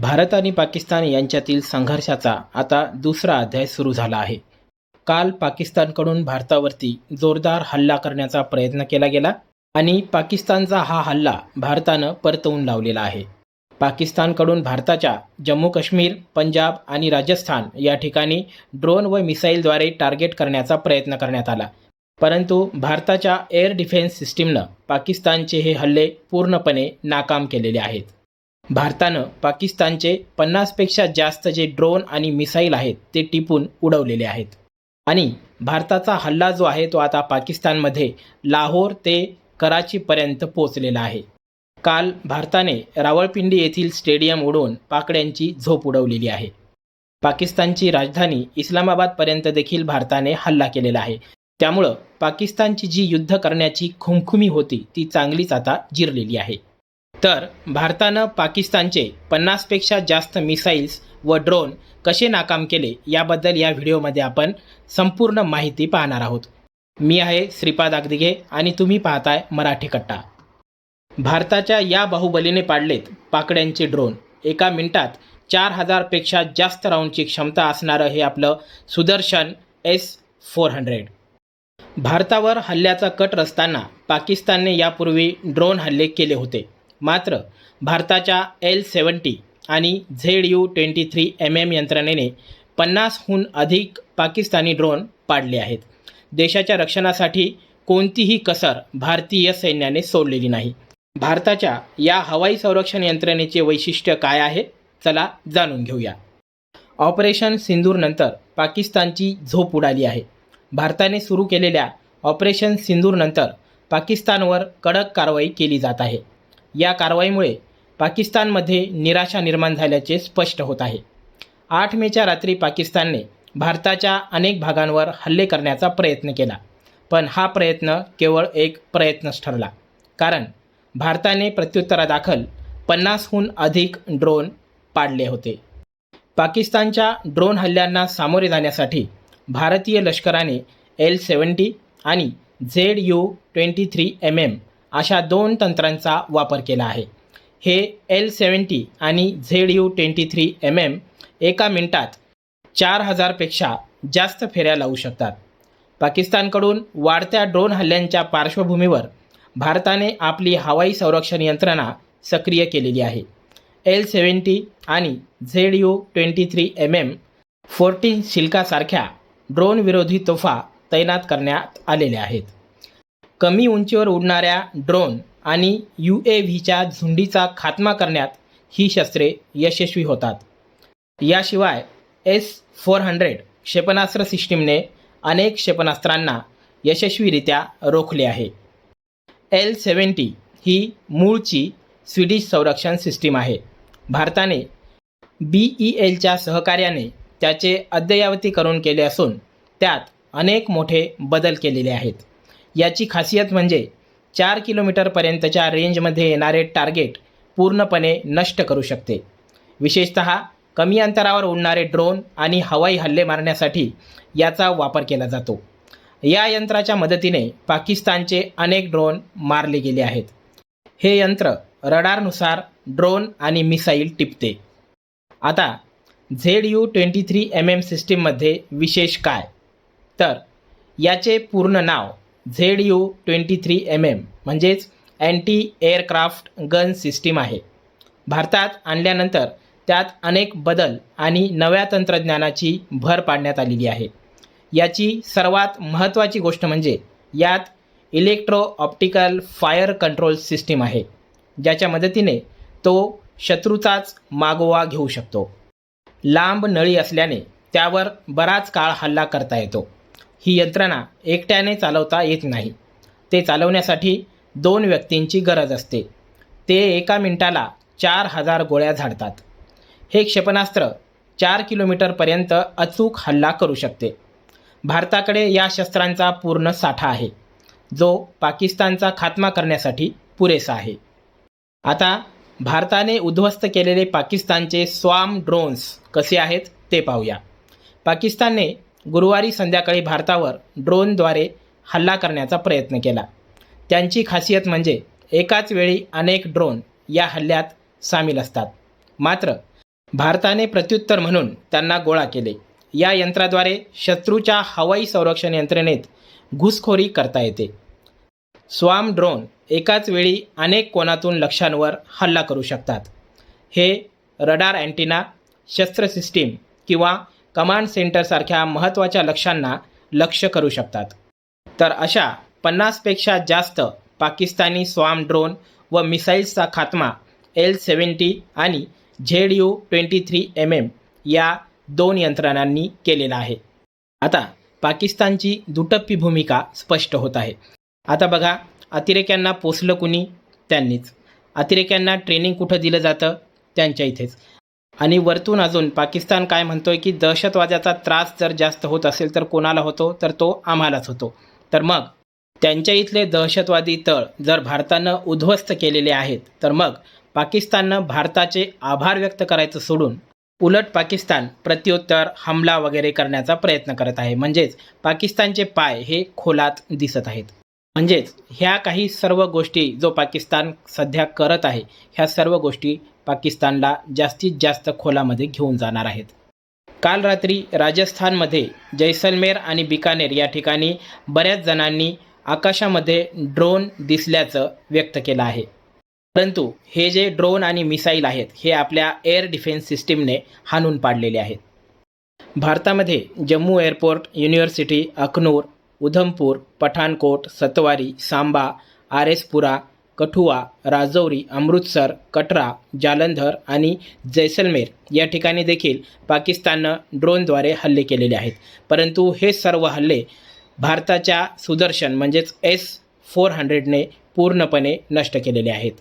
भारत आणि पाकिस्तान यांच्यातील संघर्षाचा आता दुसरा अध्याय सुरू झाला आहे. काल पाकिस्तानकडून भारतावरती जोरदार हल्ला करण्याचा प्रयत्न केला गेला आणि पाकिस्तानचा हा हल्ला भारतानं परतवून लावलेला आहे. पाकिस्तानकडून भारताच्या जम्मू काश्मीर पंजाब आणि राजस्थान या ठिकाणी ड्रोन व मिसाईलद्वारे टार्गेट करण्याचा प्रयत्न करण्यात आला. परंतु भारताच्या एअर डिफेन्स सिस्टीमनं पाकिस्तानचे हे हल्ले पूर्णपणे नाकाम केलेले आहेत. भारतानं पाकिस्तानचे पन्नासपेक्षा जास्त जे ड्रोन आणि मिसाईल आहेत ते टिपून उडवलेले आहेत. आणि भारताचा हल्ला जो आहे तो आता पाकिस्तानमध्ये लाहोर ते कराचीपर्यंत पोचलेला आहे. काल भारताने रावळपिंडी येथील स्टेडियम उडवून पाकड्यांची झोप उडवलेली आहे. पाकिस्तानची राजधानी इस्लामाबादपर्यंत देखील भारताने हल्ला केलेला आहे. त्यामुळं पाकिस्तानची जी युद्ध करण्याची खुमखुमी होती ती चांगलीच आता जिरलेली आहे. तर भारतानं पाकिस्तानचे पन्नासपेक्षा जास्त मिसाईल्स व ड्रोन कसे नाकाम केले याबद्दल या व्हिडिओमध्ये आपण संपूर्ण माहिती पाहणार आहोत. मी आहे श्रीपाद आगदिगे आणि तुम्ही पाहताय मराठी कट्टा. भारताच्या या बाहुबलीने पाडलेत पाकड्यांचे ड्रोन. एका मिनिटात चार हजारपेक्षा जास्त राऊंडची क्षमता असणारं हे आपलं सुदर्शन एस फोर हंड्रेड. भारतावर हल्ल्याचा कट रचताना पाकिस्तानने यापूर्वी ड्रोन हल्ले केले होते. मात्र भारताच्या एल सेवन्टी आणि Z U twenty three M M यंत्रणेने पन्नासहून अधिक पाकिस्तानी ड्रोन पाडले आहेत. देशाच्या रक्षणासाठी कोणतीही कसर भारतीय सैन्याने सोडलेली नाही. भारताच्या या हवाई संरक्षण यंत्रणेचे वैशिष्ट्य काय आहे? चला जाणून घेऊया. ऑपरेशन सिंदूरनंतर पाकिस्तानची झोप उडाली आहे. भारताने सुरू केलेल्या ऑपरेशन सिंदूरनंतर पाकिस्तानवर कडक कारवाई केली जात आहे. या कारवाईमुळे पाकिस्तानमध्ये निराशा निर्माण झाल्याचे स्पष्ट होत आहे. आठ मेच्या रात्री पाकिस्तानने भारताच्या अनेक भागांवर हल्ले करण्याचा प्रयत्न केला पण हा प्रयत्न केवळ एक प्रयत्नच ठरला. कारण भारताने प्रत्युत्तरादाखल पन्नासहून अधिक ड्रोन पाडले होते. पाकिस्तानच्या ड्रोन हल्ल्यांना सामोरे जाण्यासाठी भारतीय लष्कराने एल सेवन्टी आणि Z U twenty three M M अशा दोन तंत्रांचा वापर केला आहे. हे एल सेवन्टी आणि Z U twenty three M M एका मिनिटात चार हजारपेक्षा जास्त फेऱ्या लावू शकतात. पाकिस्तानकडून वाढत्या ड्रोन हल्ल्यांच्या पार्श्वभूमीवर भारताने आपली हवाई संरक्षण यंत्रणा सक्रिय केलेली आहे. एल सेवन्टी आणि Z U twenty three M M fourteen शिल्कासारख्या ड्रोनविरोधी तोफा तैनात करण्यात आलेल्या आहेत. कमी उंचीवर उडणाऱ्या ड्रोन आणि यू ए व्हीच्या झुंडीचा खात्मा करण्यात ही शस्त्रे यशस्वी होतात. याशिवाय एस फोर हंड्रेड क्षेपणास्त्र सिस्टीमने अनेक क्षेपणास्त्रांना यशस्वीरित्या रोखले आहे. एल सेवन्टी ही मूळची स्वीडिश संरक्षण सिस्टीम आहे. भारताने बी ई एलच्या सहकार्याने त्याचे अद्ययावतीकरण केले असून त्यात अनेक मोठे बदल केलेले आहेत. याची खासियत म्हणजे चार किलोमीटरपर्यंतच्या रेंजमध्ये येणारे टार्गेट पूर्णपणे नष्ट करू शकते. विशेषत कमी अंतरावर उडणारे ड्रोन आणि हवाई हल्ले मारण्यासाठी याचा वापर केला जातो. या यंत्राच्या मदतीने पाकिस्तानचे अनेक ड्रोन मारले गेले आहेत. हे यंत्र रडारनुसार ड्रोन आणि मिसाईल टिपते. आता Z U twenty three M M सिस्टीममध्ये विशेष काय? तर याचे पूर्ण नाव Z U twenty three M M म्हणजेच अँटी एअरक्राफ्ट गन सिस्टीम आहे. भारतात आणल्यानंतर त्यात अनेक बदल आणि नव्या तंत्रज्ञानाची भर पाडण्यात आलेली आहे. याची सर्वात महत्त्वाची गोष्ट म्हणजे यात electro optical fire control system आहे ज्याच्या मदतीने तो शत्रूचाच मागोवा घेऊ शकतो. लांब नळी असल्याने त्यावर बराच काळ हल्ला करता येतो. ही यंत्रणा एकट्याने चालवता येत नाही. ते चालवण्यासाठी दोन व्यक्तींची गरज असते. ते एका मिनिटाला चार हजार गोळ्या झाडतात. हे क्षेपणास्त्र चार किलोमीटरपर्यंत अचूक हल्ला करू शकते. भारताकडे या शस्त्रांचा पूर्ण साठा आहे. जो पाकिस्तानचा खात्मा करण्यासाठी पुरेसा आहे. आता भारताने उद्ध्वस्त केलेले पाकिस्तानचे स्वाम ड्रोन्स कसे आहेत ते पाहूया. पाकिस्तानने गुरुवारी संध्याकाळी भारतावर ड्रोनद्वारे हल्ला करण्याचा प्रयत्न केला. त्यांची खासियत म्हणजे एकाच वेळी अनेक ड्रोन या हल्ल्यात सामील असतात. मात्र भारताने प्रत्युत्तर म्हणून त्यांना गोळा केले. या यंत्राद्वारे शत्रूच्या हवाई संरक्षण यंत्रणेत घुसखोरी करता येते. स्वाम ड्रोन एकाच वेळी अनेक कोनातून लक्ष्यांवर हल्ला करू शकतात. हे रडार अँटिना शस्त्र सिस्टीम किंवा कमांड सेंटरसारख्या महत्त्वाच्या लक्ष्यांना लक्ष्य करू शकतात. तर अशा पन्नासपेक्षा जास्त पाकिस्तानी स्वाम ड्रोन व मिसाईल्सचा खात्मा एल सेवन्टी आणि Z U twenty three M M या दोन यंत्रणांनी केलेला आहे. आता पाकिस्तानची दुटप्पी भूमिका स्पष्ट होत आहे. आता बघा अतिरेक्यांना पोचलं कुणी? त्यांनीच. अतिरेक्यांना ट्रेनिंग कुठं दिलं जातं? त्यांच्या इथेच. आणि वरतून अजून पाकिस्तान काय म्हणतोय की दहशतवाद्याचा त्रास जर जास्त होत असेल तर कोणाला होतो? तर तो आम्हालाच होतो. तर मग त्यांच्या इथले दहशतवादी तळ जर भारतानं उद्ध्वस्त केलेले आहेत तर मग पाकिस्ताननं भारताचे आभार व्यक्त करायचं सोडून उलट पाकिस्तान प्रत्युत्तर हमला वगैरे करण्याचा प्रयत्न करत आहे. म्हणजेच पाकिस्तानचे पाय हे खोलात दिसत आहेत. म्हणजेच ह्या काही सर्व गोष्टी जो पाकिस्तान सध्या करत आहे ह्या सर्व गोष्टी पाकिस्तानला जास्तीत जास्त खोलामध्ये घेऊन जाणार आहेत. काल रात्री राजस्थानमध्ये जैसलमेर आणि बिकानेर या ठिकाणी बऱ्याच जणांनी आकाशामध्ये ड्रोन दिसल्याचं व्यक्त केलं आहे. परंतु हे जे ड्रोन आणि मिसाईल आहेत हे आपल्या एअर डिफेन्स सिस्टीमने हाणून पाडलेले आहेत. भारतामध्ये Jammu airport university Akhnoor Udhampur Pathankot Satwari Samba R Kathua Rajouri Amritsar Katra Jalandhar आणि जैसलमेर या ठिकाणी देखील पाकिस्ताननं ड्रोनद्वारे हल्ले केलेले आहेत. परंतु हे सर्व हल्ले भारताच्या सुदर्शन म्हणजेच एस फोर हंड्रेडने पूर्णपणे नष्ट केलेले आहेत.